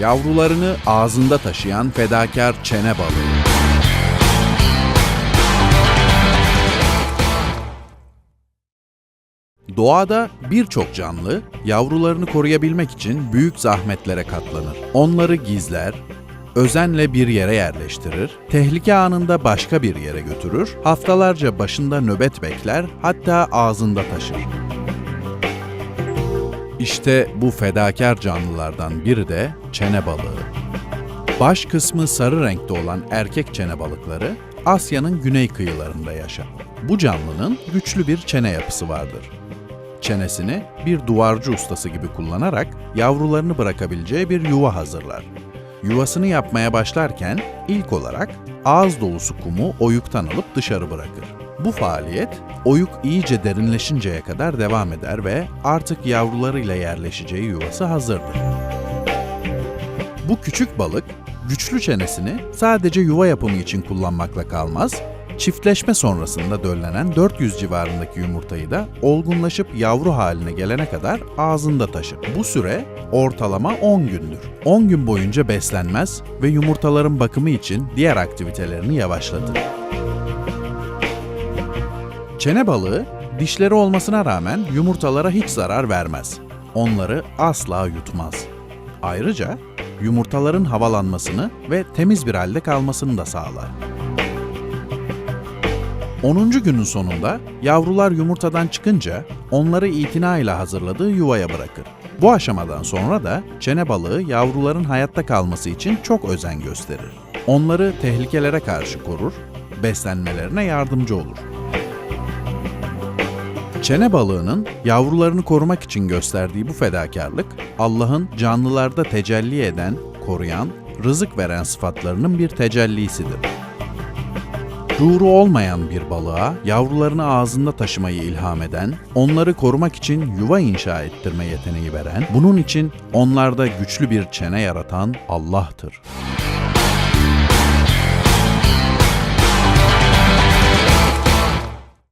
Yavrularını ağzında taşıyan fedakar çene balığı. Doğada birçok canlı yavrularını koruyabilmek için büyük zahmetlere katlanır. Onları gizler, özenle bir yere yerleştirir, tehlike anında başka bir yere götürür, haftalarca başında nöbet bekler, hatta ağzında taşır. İşte bu fedakar canlılardan biri de çene balığı. Baş kısmı sarı renkte olan erkek çene balıkları Asya'nın güney kıyılarında yaşar. Bu canlının güçlü bir çene yapısı vardır. Çenesini bir duvarcı ustası gibi kullanarak yavrularını bırakabileceği bir yuva hazırlar. Yuvasını yapmaya başlarken ilk olarak ağız dolusu kumu oyuktan alıp dışarı bırakır. Bu faaliyet oyuk iyice derinleşinceye kadar devam eder ve artık yavrularıyla yerleşeceği yuvası hazırdır. Bu küçük balık güçlü çenesini sadece yuva yapımı için kullanmakla kalmaz, çiftleşme sonrasında döllenen 400 civarındaki yumurtayı da olgunlaşıp yavru haline gelene kadar ağzında taşır. Bu süre ortalama 10 gündür. 10 gün boyunca beslenmez ve yumurtaların bakımı için diğer aktivitelerini yavaşlatır. Çene balığı dişleri olmasına rağmen yumurtalara hiç zarar vermez. Onları asla yutmaz. Ayrıca yumurtaların havalanmasını ve temiz bir halde kalmasını da sağlar. 10. günün sonunda yavrular yumurtadan çıkınca onları itina ile hazırladığı yuvaya bırakır. Bu aşamadan sonra da çene balığı yavruların hayatta kalması için çok özen gösterir. Onları tehlikelere karşı korur, beslenmelerine yardımcı olur. Çene balığının yavrularını korumak için gösterdiği bu fedakarlık, Allah'ın canlılarda tecelli eden, koruyan, rızık veren sıfatlarının bir tecellisidir. Şuuru olmayan bir balığa yavrularını ağzında taşımayı ilham eden, onları korumak için yuva inşa ettirme yeteneği veren, bunun için onlarda güçlü bir çene yaratan Allah'tır.